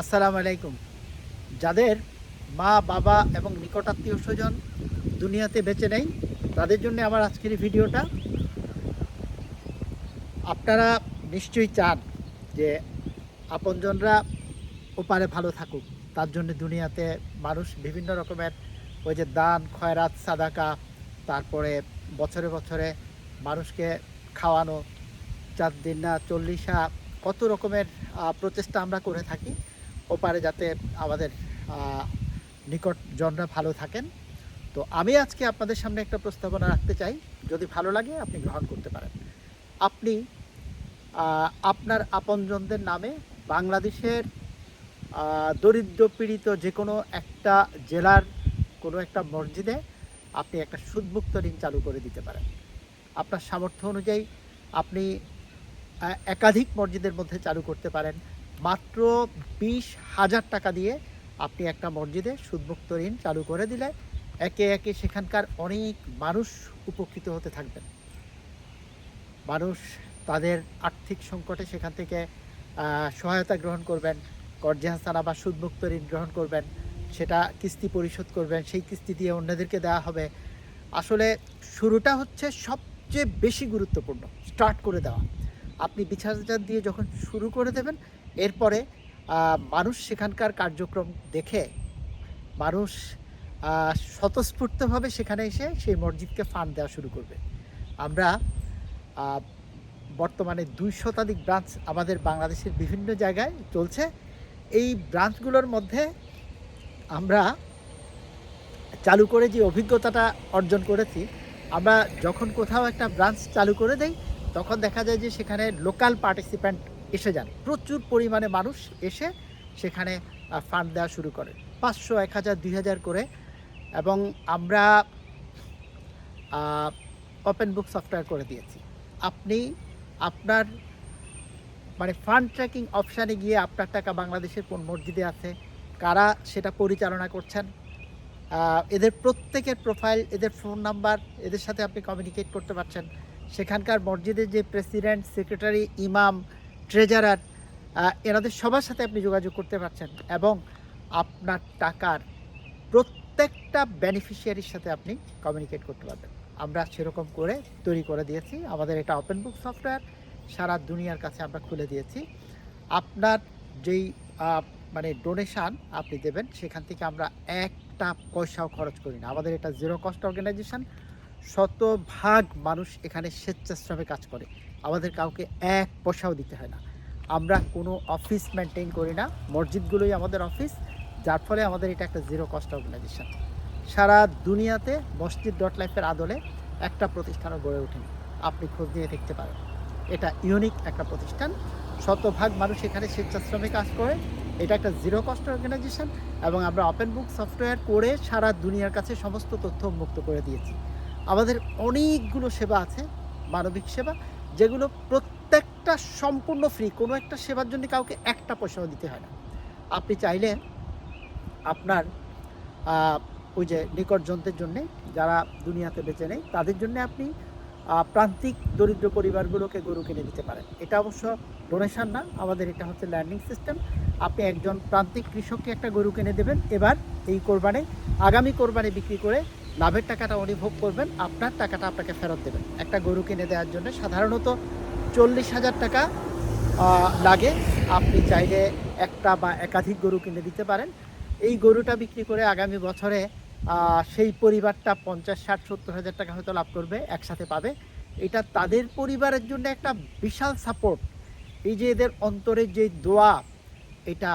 আসসালামু আলাইকুম। যাদের মা, বাবা এবং নিকটাত্মীয় স্বজন দুনিয়াতে বেঁচে নেই, তাদের জন্য আমার আজকের এই ভিডিওটা। আপনারা নিশ্চয়ই চান যে আপনজনরা ওপারে ভালো থাকুক। তার জন্য দুনিয়াতে মানুষ বিভিন্ন রকমের ওই যে দান, খয়রাত, সাদাকা, তারপরে বছরে বছরে মানুষকে খাওয়ানো, চার দিন না, চল্লিশা, কত রকমের প্রচেষ্টা আমরা করে থাকি। ওপারে যাতে আমাদের নিকটজনরা ভালো থাকেন। তো আমি আজকে আপনাদের সামনে একটা প্রস্তাবনা রাখতে চাই। যদি ভালো লাগে, আপনি গ্রহণ করতে পারেন। আপনি আপনার আপনজনদের নামে বাংলাদেশের দরিদ্র পীড়িত যে কোনো একটা জেলার কোনো একটা মসজিদে আপনি একটা সুদমুক্ত ঋণ চালু করে দিতে পারেন। আপনার সামর্থ্য অনুযায়ী আপনি একাধিক মসজিদের মধ্যে চালু করতে পারেন। মাত্র বিশ হাজার টাকা দিয়ে আপনি একটা মসজিদে সুদমুক্ত ঋণ চালু করে দিলে একে একে সেখানকার অনেক মানুষ উপকৃত হতে থাকবেন। মানুষ তাদের আর্থিক সংকটে সেখান থেকে সহায়তা গ্রহণ করবেন কর্জাহাস্তানা বা সুদমুক্ত ঋণ গ্রহণ করবেন, সেটা কিস্তি পরিশোধ করবেন, সেই কিস্তি দিয়ে অন্যদেরকে দেওয়া হবে। আসলে শুরুটা হচ্ছে সবচেয়ে বেশি গুরুত্বপূর্ণ, স্টার্ট করে দেওয়া। আপনি হাজার দিয়ে যখন শুরু করে দেবেন, এরপরে মানুষ সেখানকার কার্যক্রম দেখে, মানুষ স্বতঃস্ফূর্তভাবে সেখানে এসে সেই মসজিদকে ফান্ড দেওয়া শুরু করবে। আমরা বর্তমানে দুই শতাধিক ব্রাঞ্চ আমাদের বাংলাদেশের বিভিন্ন জায়গায় চলছে। এই ব্রাঞ্চগুলোর মধ্যে আমরা চালু করে যে অভিজ্ঞতাটা অর্জন করেছি, আমরা যখন কোথাও একটা ব্রাঞ্চ চালু করে দেই তখন দেখা যায় যে সেখানে লোকাল পার্টিসিপ্যান্ট এসে যান। প্রচুর পরিমাণে মানুষ এসে সেখানে ফান্ড দেওয়া শুরু করে। পাঁচশো, এক হাজার, দুই হাজার করে। এবং আমরা ওপেন বুক সফটওয়্যার করে দিয়েছি। আপনি আপনার মানে ফান্ড ট্র্যাকিং অপশানে গিয়ে আপনার টাকা বাংলাদেশের কোন মসজিদে আছে, কারা সেটা পরিচালনা করছেন এদের প্রত্যেকের প্রোফাইল এদের ফোন নাম্বার এদের সাথে আপনি কমিউনিকেট করতে পারছেন। সেখানকার মসজিদের যে প্রেসিডেন্ট, সেক্রেটারি, ইমাম, ট্রেজারার এনাদের সবার সাথে আপনি যোগাযোগ করতে পারছেন এবং আপনার টাকার প্রত্যেকটা বেনিফিশিয়ারির সাথে আপনি কমিউনিকেট করতে পারবেন। আমরা সেরকম করে তৈরি করে দিয়েছি। আমাদের এটা ওপেন বুক সফটওয়্যার সারা দুনিয়ার কাছে আমরা খুলে দিয়েছি। আপনার যেই মানে ডোনেশান আপনি দেবেন, সেখান থেকে আমরা একটা পয়সাও খরচ করি না। আমাদের এটা জিরো কস্ট অর্গানাইজেশন শতভাগ মানুষ এখানে স্বেচ্ছাশ্রমে কাজ করে। আমাদের কাউকে এক পয়সাও দিতে হয় না। আমরা কোনো অফিস মেনটেন করি না। মসজিদগুলোই আমাদের অফিস, যার ফলে আমাদের এটা একটা জিরো কস্ট অর্গানাইজেশন সারা দুনিয়াতে মসজিদ ডট লাইফের আদলে একটা প্রতিষ্ঠানও গড়ে ওঠেনি। আপনি খোঁজ নিয়ে দেখতে পারেন। এটা ইউনিক একটা প্রতিষ্ঠান। শতভাগ মানুষ এখানে স্বেচ্ছাশ্রমে কাজ করে। এটা একটা জিরো কস্ট অর্গানাইজেশন এবং আমরা ওপেন বুক সফটওয়্যার করে সারা দুনিয়ার কাছে সমস্ত তথ্য মুক্ত করে দিয়েছি। আমাদের অনেকগুলো সেবা আছে, মানবিক সেবা, যেগুলো প্রত্যেকটা সম্পূর্ণ ফ্রি কোনো একটা সেবার জন্য কাউকে একটা পয়সাও দিতে হয় না। আপনি চাইলে আপনার ওই যে নিকটজনদের জন্যে, যারা দুনিয়াতে বেঁচে নেই, তাদের জন্য আপনি প্রান্তিক দরিদ্র পরিবারগুলোকে গরু কিনে দিতে পারেন। এটা অবশ্য ডোনেশন না, আমাদের এটা হচ্ছে ল্যান্ডিং সিস্টেম আপনি একজন প্রান্তিক কৃষককে একটা গরু কিনে দেবেন, এবার এই কোরবানে, আগামী কোরবানি বিক্রি করে লাভের টাকাটা উনি ভোগ করবেন, আপনার টাকাটা আপনাকে ফেরত দেবেন। একটা গরু কিনে দেওয়ার জন্য সাধারণত চল্লিশ হাজার টাকা লাগে। আপনি চাইলে একটা বা একাধিক গরু কিনে দিতে পারেন। এই গরুটা বিক্রি করে আগামী বছরে সেই পরিবারটা পঞ্চাশ, ষাট, সত্তর হাজার টাকা হয়তো লাভ করবে, একসাথে পাবে। এটা তাদের পরিবারের জন্য একটা বিশাল সাপোর্ট এই যে এদের অন্তরের যে দোয়া, এটা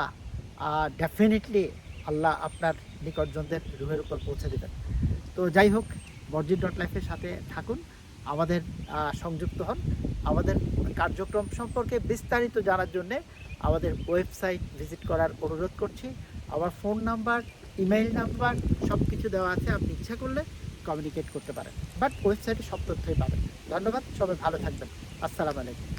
ডেফিনেটলি আল্লাহ আপনার নিকটজনদের রুহের উপর পৌঁছে দেবেন। তো যাই হোক মসজিদ ডট লাইফের সাথে থাকুন, আমাদের সংযুক্ত হন। আমাদের কার্যক্রম সম্পর্কে বিস্তারিত জানার জন্যে আমাদের ওয়েবসাইট ভিজিট করার অনুরোধ করছি। আমার ফোন নাম্বার, ইমেইল নাম্বার সব কিছু দেওয়া আছে, আপনি ইচ্ছা করলে কমিউনিকেট করতে পারেন। বাট ওয়েবসাইটে সব তথ্যই পাবেন। ধন্যবাদ, সবাই ভালো থাকবেন। আসসালামু আলাইকুম।